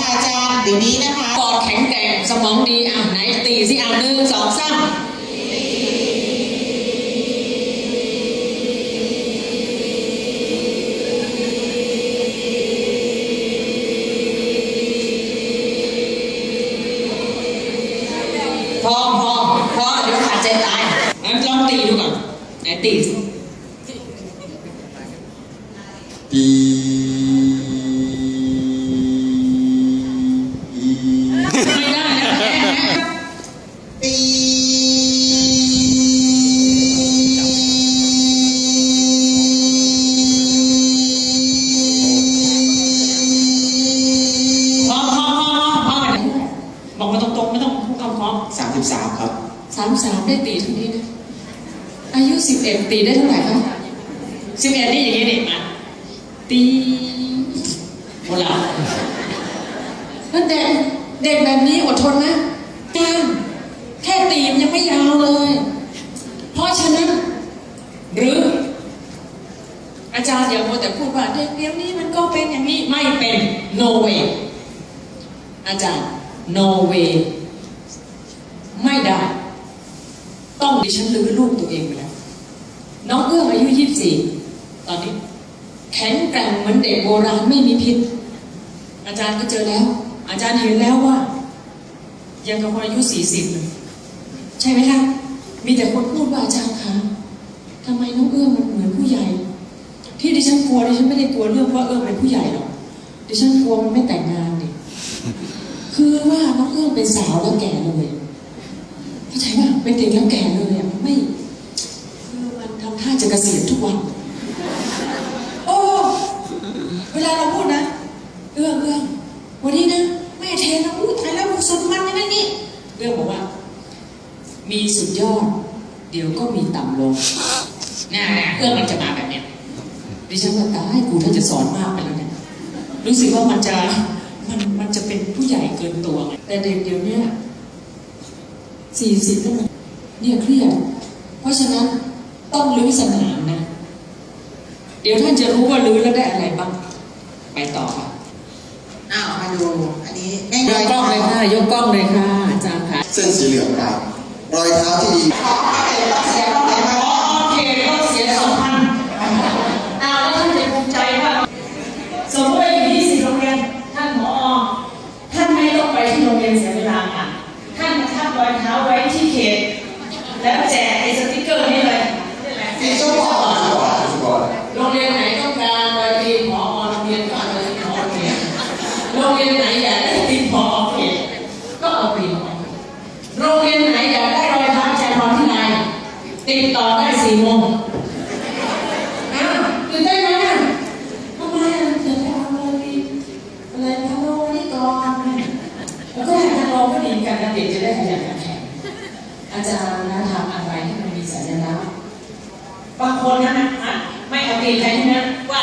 ค่ะอาจารย์เดี๋ยวนี้นะคะปอดแข็งแกร่งสมองดีอะไหนตีสิอะหนึ่งสองสามพอพอพอเดี๋ยวขาดใจตายงั้นลองตีดูก่อนไหนตีามสิบสามครับสามสามได้ตีเท่านี้นะอายุสิบเอ็ดตีได้เท่าไหร่คะสิบเอ็ดนี่อย่างนี้นี่มาตีโบราณแล้วเด็กเด็กแบบนี้อดทนนะการแค่ตีมนยังไม่ยาวเลย เพราะฉะนั้น หรือ อาจารย์อย่ามัวแต่พูดว่าเด็กเดี๋ยวนี้มันก็เป็นอย่างนี้ไม่เป็น no way อาจารย์ no way ไม่ได้ ต้อง ดิฉันลือลูกตัวเองไปแล้ว น้องเอื้องอายุยี่สี่ตอนนี้แข็งแกร่งเหมือนเด็กโบราณไม่มีพิษ อาจารย์ก็เจอแล้ว อาจารย์เห็นแล้วว่า ยังกับคนอายุสี่สิบเลยใช่ไหมคะมีแต่คนพูดว่าอาจารย์คะทำไมน้องเอื้องมันเหมือนผู้ใหญ่ ที่ดิฉันกลัวดิฉันไม่ได้กลัวเรื่องว่าเอื้องเป็นผู้ใหญ่หรอกดิฉันกลัวมันไม่แต่งงานดิคือว่าน้องเอื้องเป็นสาวแล้วแก่เลยเข้าใจว่า เป็นเด็กแล้วแก่เลยอะไม่คือมันทำท่าจะเกษียณทุกวัน โอ้ เวลาเราพูดนะเอื้องเอื้องวันนี้นะแม่เทนะอู้ตายแล้วสุดมันย่างนั้นนี่เอื้องบอกว่า มีสุดยอด เดี๋ยวก็มีต่ำลงน่าเอื้องมันจะมาแบบเนี้ยดิฉันว่าตายกูถ้าจะสอนมากไปแล้วเนี่ยรู้สึกว่ามันจะมันมันจะเป็นผู้ใหญ่เกินตัว แต่เด็กเดี๋ยวนี้สี่สิบแล้วมัน เนี่ยเครียด เพราะฉะนั้นต้องรื้อสนามนะ เดี๋ยวท่านจะรู้ว่ารื้อแล้วได้อะไรบ้าง ไปต่อค่ะอ้าวมาดูอันนี้แม่ยกกล้องเลยค่ะ ยกกล้องเลยค่ะอาจารย์ค่ะ เส้นสีเหลืองครับรอยเท้าที่ดี ติดต่อได้สี่โมงอ้าวตื่นได้ไหมทำไมอะเดี๋ยวจะเอาอะไรดีอะไรทำโรงนี้ก่อนแล้วก็ทางโรงก็ดีกันนะเด็กจะได้ขยันขันแข็งอาจารย์นะทำอะไรให้มันมีสัญลักษณ์บางคนนะนะไม่เอาตีนใครทั้งนั้นว่า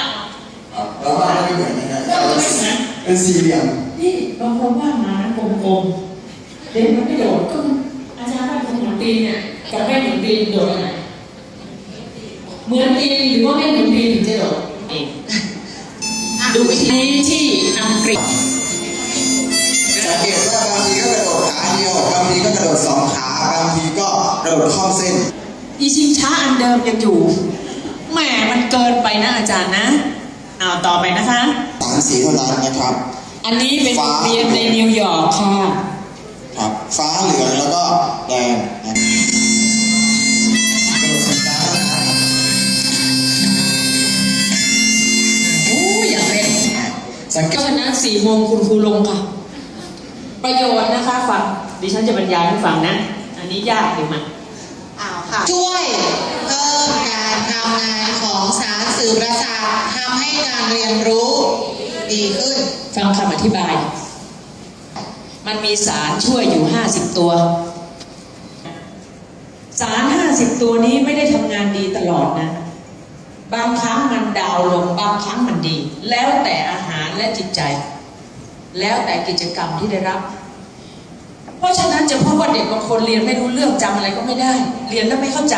แล้วว่าไม่เหมือนนะฮะก็ไม่เหมือนเป็นสี่เหลี่ยมนี่บางคนว่าหมากลมๆเด็กมันไม่โดดก็อาจารย์ว่าคนหมุนตีนเนี่ย กับไม่หมุนตีนโดดอะไรเหมือนตีนหรือว่าไม่หมุนตีนถึงจะโดดเองดูวิธีที่อังกฤษสังเกตว่าบางทีก็กระโดดขาเดียวบางทีก็กระโดดสองขาบางทีก็กระโดดข้อมเส้นอีชิงช้าอันเดิมยังอยู่แหมมันเกินไปนะอาจารย์นะเอาต่อไปนะคะสามสีเท่านั้นนะครับ อันนี้เป็นโรงเรียนในนิวยอร์กค่ะครับ ฟ้าเหลืองแล้วก็แดง สังเกก็ตฉะนั้นสี่โมงคุณครูลงค่ะ ประโยชน์นะคะฟังดิฉันจะบรรยายให้ฟังนะ อันนี้ยากอยู่มั้ยอ้าวค่ะ ช่วยเพิ่มการทำงานของสารสื่อประสาททำให้การเรียนรู้ดีขึ้น ฟังคำอธิบาย มันมีสารช่วยอยู่ 50 ตัว สาร 50 ตัวนี้ไม่ได้ทำงานดีตลอดนะ บางครั้ง มันดาวลงบางครั้งมันดี แล้วแต่อาหารและจิตใจ แล้วแต่กิจกรรมที่ได้รับ เพราะฉะนั้นจะพูดว่าเด็กบางคนเรียนไม่รู้เรื่องจำอะไรก็ไม่ได้ เรียนแล้วไม่เข้าใจ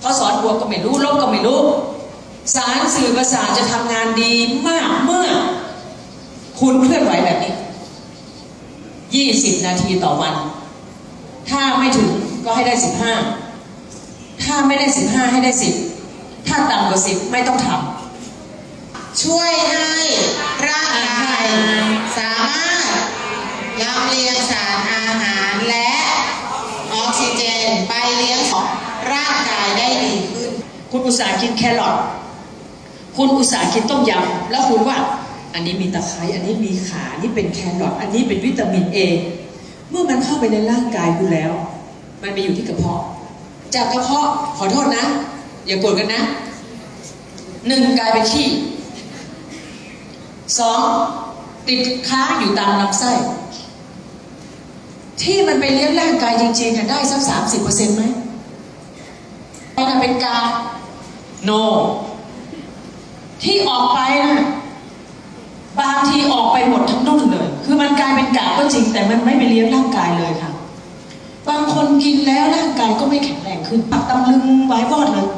เขาสอนบวกก็ไม่รู้ลบก็ไม่รู้ สารสื่อประสาทจะทำงานดีมากเมื่อ คุณเคลื่อนไหวแบบนี้20นาทีต่อวัน ถ้าไม่ถึงก็ให้ได้15ถ้าไม่ได้15ให้ได้10 ถ้าต่ำกว่า10ไม่ต้องทำช่วยให้ร่างกายสามารถลำเลียงสารอาหารและออกซิเจนไปเลี้ยงของร่างกายได้ดีขึ้น คุณอุตส่าห์กินแครอทคุณอุตส่าห์กินต้มยำแล้วคุณว่า อันนี้มีตะไคร้อันนี้มีขาอันนี้เป็นแครอทอันนี้เป็นวิตามินเอเมื่อมันเข้าไปในร่างกายคุณแล้ว มันไปอยู่ที่กระเพาะ จากกระเพาะขอโทษนะ อย่าโกรธกันนะหนึ่งกลายเป็นขี้สองติดค้างอยู่ตามลำไส้ ที่มันไปเลี้ยงร่างกายจริงๆอะได้สักสามสิบเปอร์เซ็นต์ไหมมันจะเป็นการ no ที่ออกไปนะบางทีออกไปหมดทั้งนุ่นเลย คือมันกลายเป็นกากก็จริง แต่มันไม่ไปเลี้ยงร่างกายเลยค่ะ บางคนกินแล้วร่างกายก็ไม่แข็งแรงขึ้นปักตำลึงไว้วอดเลย